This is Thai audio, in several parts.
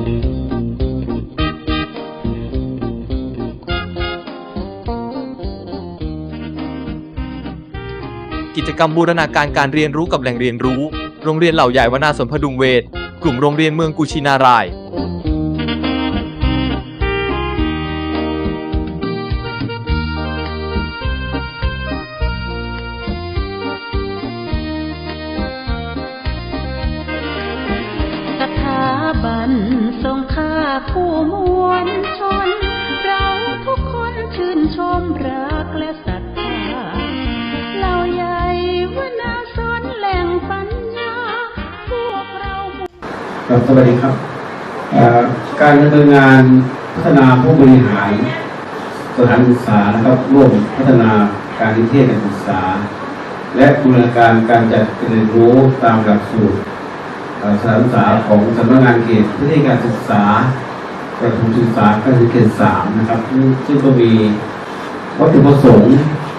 กิจกรรมบูรณาการการเรียนรู้กับแหล่งเรียนรู้ โรงเรียนเหล่าใหญ่วนาสนพดุงเวทกลุ่มโรงเรียนเมืองกุชินาราย รงค่าผู้มวลชน เราทุกคนชื่นชมรักและศรัทธาเหล่าใหญ่วนาสนแหล่งปัญญาพวกเราสวัสดีครับ การดำเนินงานพัฒนาผู้บริหารสถานศึกษานะครับร่วมพัฒนาการนิเทศการศึกษา และบูรณาการการจัดการเรียนรู้ตามหลักสูตร สานศึกษาของสำนักงานเขตพื้นที่การศึกษาประถมศึกษาการศึกษาเขตสามนะครับ ซึ่งก็มีวัตถุประสงค์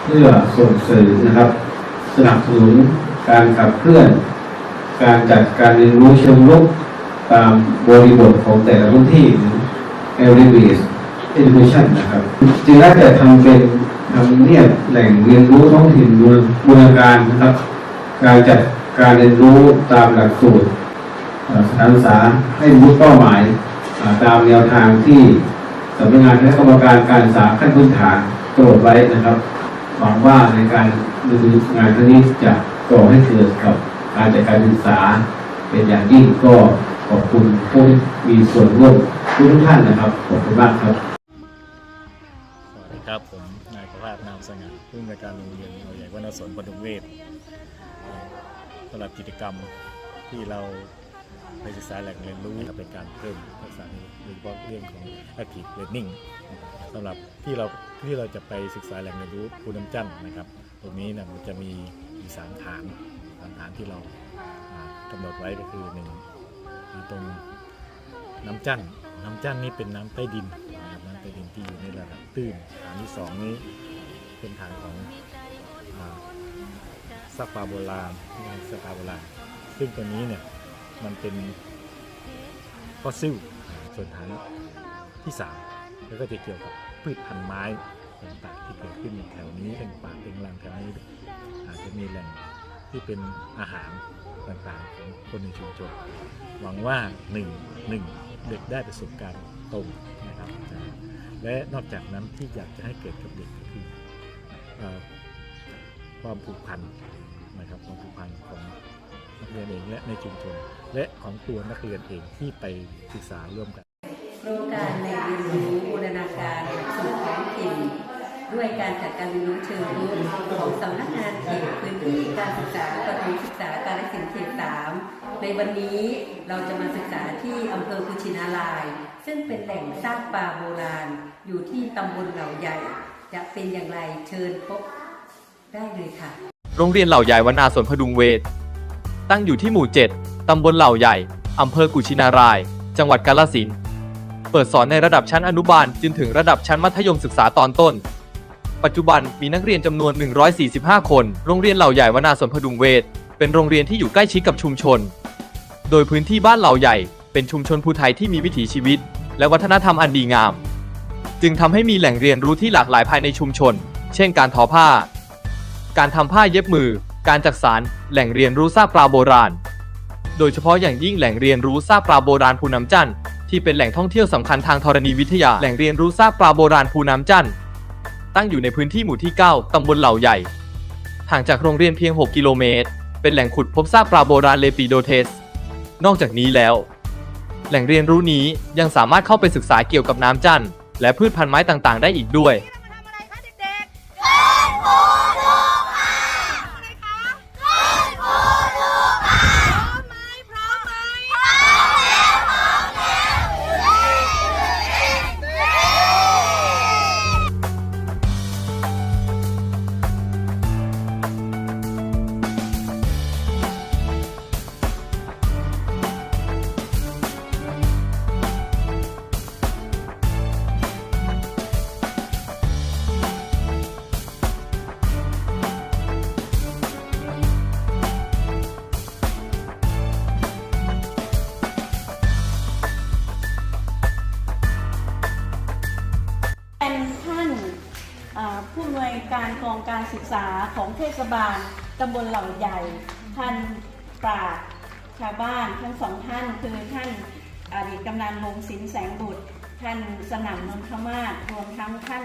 เพื่อส่งเสริมนะครับ สนับสนุนการขับเคลื่อน การจัดการเรียนรู้เชิงรุกตามบริบทของแต่ละพื้นที่หรือ area based education นะครับจึงได้แต่ทำเป็นทำเนียบแหล่งเรียนรู้ท้องถิ่นบูรณาการนะครับ การจัดการเรียนรู้ตามหลักสูตร สถานศึกษาให้รู้เป้าหมายตามแนวทางที่สำนักงานคณะกรรมการการศึกษาขั้นพื้นฐานกำหนดไว้นะครับหวังว่าในการดำเนินงานครั้งนี้จะก่อให้เกิดกับการจัดการศึกษา เป็นอย่างยิ่งก็ขอบคุณผู้มีส่วนร่วมทุกท่านนะครับ ขอบคุณมากครับสวัสดีครับผมนายประภาสนามสง่าผู้อำนวยการโรงเรียนเราใหญ่วนสนปฐุมเวศเอ่อสำหรับกิจกรรมที่เรา ไปศึกษาแหล่งเรียนรู้เป็นการเพิ่มทักษะโดยเฉพาะเรื่องของ active learning สำหรับที่เราที่เราจะไปศึกษาแหล่งเรียนรู้ภูน้ำจันทน์นะครับ ตรงนี้นะมันจะมีมีสามฐานสามฐานที่เราอ่ากำหนดไว้ก็คือหนึ่งตรงน้ำจั่นน้ำจั่นนี่เป็นน้ำใต้ดินนะครับน้ำใต้ดินที่อยู่ในระดับตื้นฐานที่สองนี้เป็นฐานของอาซักปลาโบราณซักปลาโบราณซึ่งตัวนี้เนี่ย มันเป็นฟอสซิลส่วนฐานที่สามแล้วก็จะเกี่ยวกับพืชพันธุ์ไม้ต่างๆที่เกิดขึ้นในแถวนี้เป็นป่าเป็นรังแถวนี้ อาจจะมีแหล่งที่เป็นอาหารต่างๆของคนในชุมชนหวังว่าหนึ่งหนึ่งเด็กได้ประสบการณ์ตรงนะครับ และนอกจากนั้นที่อยากจะให้เกิดกับเด็กก็คือความผูกพันนะครับความผูกพันของ นักเรียนเองและในชุมชน และของตัวนักเรียนเองที่ไปศึกษาร่วมกัน โครงการในเรียนรู้บูรณาการหลักสูตรท้องถิ่นด้วยการจัดการเรียนรู้เชิงรุกของสำนักงานเขตพื้นที่การศึกษาประถมศึกษาการศิลป์เขตสามในวันนี้เราจะมาศึกษาที่อำเภอกุชินาราย ซึ่งเป็นแหล่งซากปลาโบราณ อยู่ที่ตำบลเหล่าใหญ่ จะเป็นอย่างไรเชิญพบได้เลยค่ะ โรงเรียนเหล่าใหญ่วนาสนพดุงเวท ตั้งอยู่ที่หมู่ 7 ตำบลเหล่าใหญ่ อำเภอกุชินาราย จังหวัดกาฬสินธุ์เปิดสอนในระดับชั้นอนุบาลจนถึงระดับชั้นมัธยมศึกษาตอนต้น ปัจจุบันมีนักเรียนจำนวน 145 คน โรงเรียนเหล่าใหญ่วนาสนพดุงเวท เป็นโรงเรียนที่อยู่ใกล้ชิดกับชุมชน โดยพื้นที่บ้านเหล่าใหญ่ เป็นชุมชนภูไทยที่มีวิถีชีวิต และวัฒนธรรมอันดีงาม จึงทำให้มีแหล่งเรียนรู้ที่หลากหลายภายในชุมชน เช่น การทอผ้า การทำผ้าเย็บมือ การจักสารแหล่งเรียนรู้ซากปลาโบราณ โดยเฉพาะอย่างยิ่งแหล่งเรียนรู้ซากปลาโบราณภูน้ำจันทน์ที่เป็นแหล่งท่องเที่ยวสำคัญทางธรณีวิทยาแหล่งเรียนรู้ซากปลาโบราณภูน้ำจันทน์ตั้งอยู่ในพื้นที่หมู่ที่ 9 ตำบลเหล่าใหญ่ ห่างจากโรงเรียนเพียง 6 กิโลเมตร เป็นแหล่งขุดพบซากปลาโบราณเลปิโดเทส นอกจากนี้แล้ว แหล่งเรียนรู้นี้ยังสามารถเข้าไปศึกษาเกี่ยวกับน้ำจันทน์และพืชพันธุ์ไม้ต่างๆ ได้อีกด้วย การกองการศึกษาของเทศบาลตำบลเหล่าใหญ่ ท่านปราชญ์ชาวบ้านทั้งสองท่านคือท่านอดีตกำนันวงศิลแสงบุตร ท่านสนั่นนนทมาศรวมทั้งท่าน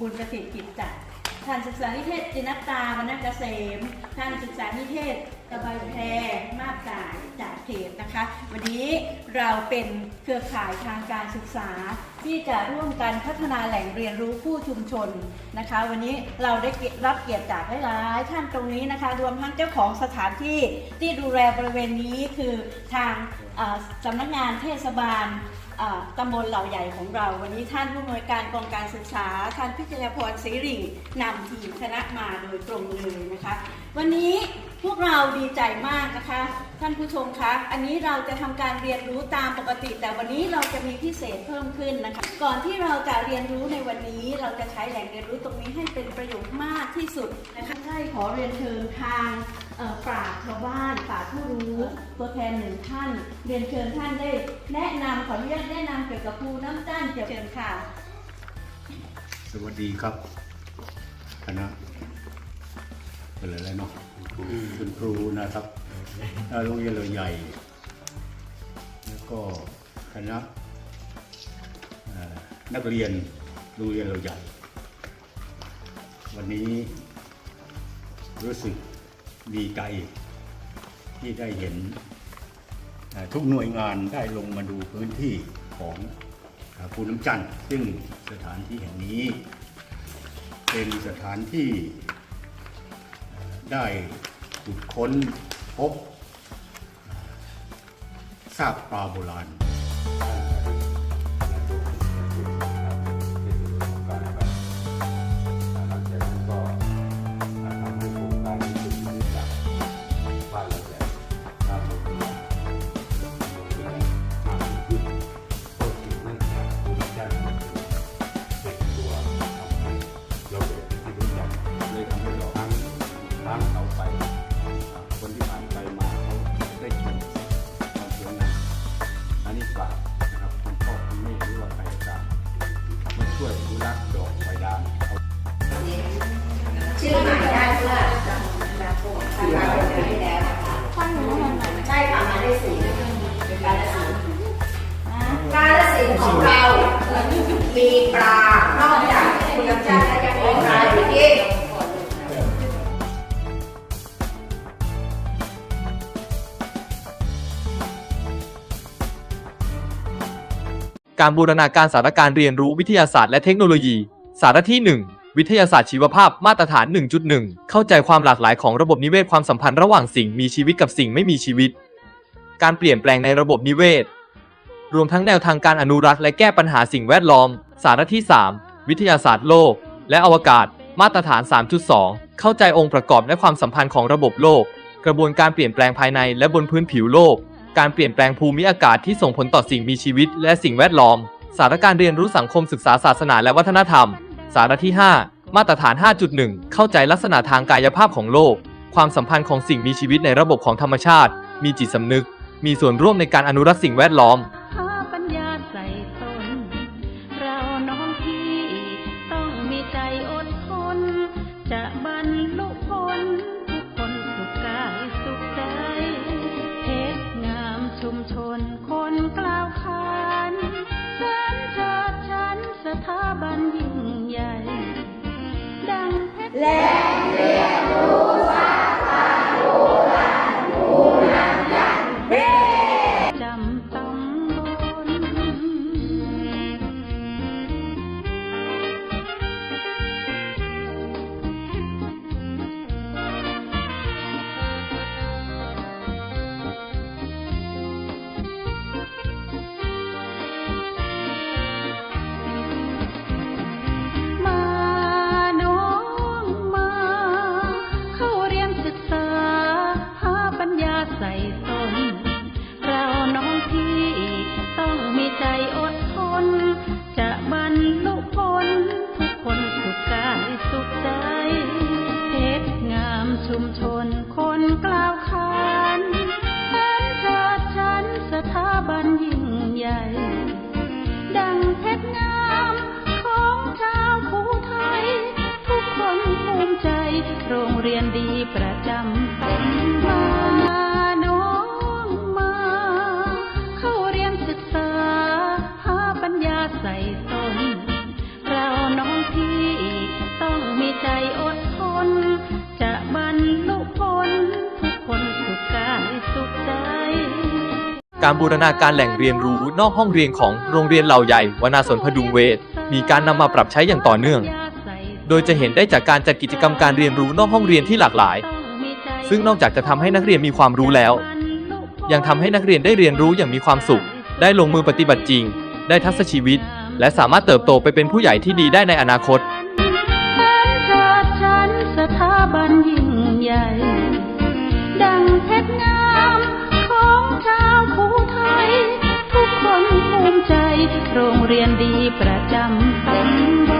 บุญประสิทธิ์กิจจักรท่านศึกษานิเทศจินตาวรรณเกษม ท่านศึกษานิเทศตะไบแพรมาบกายจากเขตนะคะ วันนี้เราเป็นเครือข่ายทางการศึกษา ที่จะร่วมกันพัฒนาแหล่งเรียนรู้ผู้ชุมชนนะคะ วันนี้เราได้รับเกียรติจากหลายๆท่านตรงนี้นะคะ รวมทั้งเจ้าของสถานที่ที่ดูแลบริเวณนี้คือทางสำนักงานเทศบาลตำบลเหล่าใหญ่ของเรา วันนี้ท่านผู้อำนวยการกองการศึกษา ท่านพิจารพรศรีริ่งนำทีมคณะมาโดยตรงเลยนะคะ วันนี้พวกเราดีใจมากนะคะ ท่านผู้ชมคะอันนี้เราจะทำการเรียนรู้ตามปกติ แต่วันนี้เราจะมีพิเศษเพิ่มขึ้นนะคะ ก่อนที่เราจะเรียนรู้ในวันนี้ เราจะใช้แหล่งเรียนรู้ตรงนี้ให้เป็นประโยชน์มากที่สุดนะคะได้ขอเรียนเชิญทางเอ่อปราชญ์ชาวบ้านปราชญ์ผู้รู้ตัวแทนหนึ่งท่าน เรียนเชิญท่านได้ แนะนำขออนุญาตแนะนำเกี่ยวกับภูน้ำจ้านเกี่ยวเชิญค่ะ สวัสดีครับคณะ เป็นอะไรเนาะคุณครูนะครับเอ่อโรงเรียนเราใหญ่ แล้วก็คณะเอ่อนักเรียนโรงเรียนเราใหญ่ วันนี้รู้สึกดีใจที่ได้เห็นเอ่อทุกหน่วยงานได้ลงมาดูพื้นที่ของเอ่อภูน้ำจันทร์ซึ่งสถานที่แห่งนี้ เป็นสถานที่เอ่อ ได้ขุดค้นพบซากปลาโบราณ การละสีของเรา มีปลานอกจากคุณน้ำชาแล้วยังมีปลาอยู่ที่การบูรณาการสารการเรียนรู้วิทยาศาสตร์และเทคโนโลยี สาระที่ 1 วิทยาศาสตร์ชีวภาพมาตรฐาน 1.1 เข้าใจความหลากหลายของระบบนิเวศความสัมพันธ์ระหว่างสิ่งมีชีวิตกับสิ่งไม่มีชีวิต การเปลี่ยนแปลงในระบบนิเวศ รวมทั้งแนวทางการอนุรักษ์และแก้ปัญหาสิ่งแวดล้อม สาระที่ 3 วิทยาศาสตร์โลก และอวกาศ มาตรฐาน 3.2 เข้าใจองค์ประกอบและความสัมพันธ์ของระบบโลก กระบวนการเปลี่ยนแปลงภายในและบนพื้นผิวโลก การเปลี่ยนแปลงภูมิอากาศที่ส่งผลต่อสิ่งมีชีวิต และสิ่งแวดล้อม สาระการเรียนรู้สังคมศึกษาศาสนาและวัฒนธรรม สาระที่ 5 มาตรฐาน 5.1 เข้าใจลักษณะทางกายภาพของโลก ความสัมพันธ์ของสิ่งมีชีวิตในระบบของธรรมชาติ มีจิตสำนึก มีส่วนร่วมในการอนุรักษ์สิ่งแวดล้อม การบูรณาการแหล่งเรียนรู้นอกห้องเรียนของโรงเรียนเหล่าใหญ่วนาสนพดุงเวทมีการนำมาปรับใช้อย่างต่อเนื่อง โดยจะเห็นได้จากการจัดกิจกรรมการเรียนรู้นอกห้องเรียนที่หลากหลาย ซึ่งนอกจากจะทำให้นักเรียนมีความรู้แล้ว ยังทำให้นักเรียนได้เรียนรู้อย่างมีความสุข ได้ลงมือปฏิบัติจริง ได้ทักษะชีวิต และสามารถเติบโตไปเป็นผู้ใหญ่ที่ดีได้ในอนาคต โรงเรียนดีประจำตำบล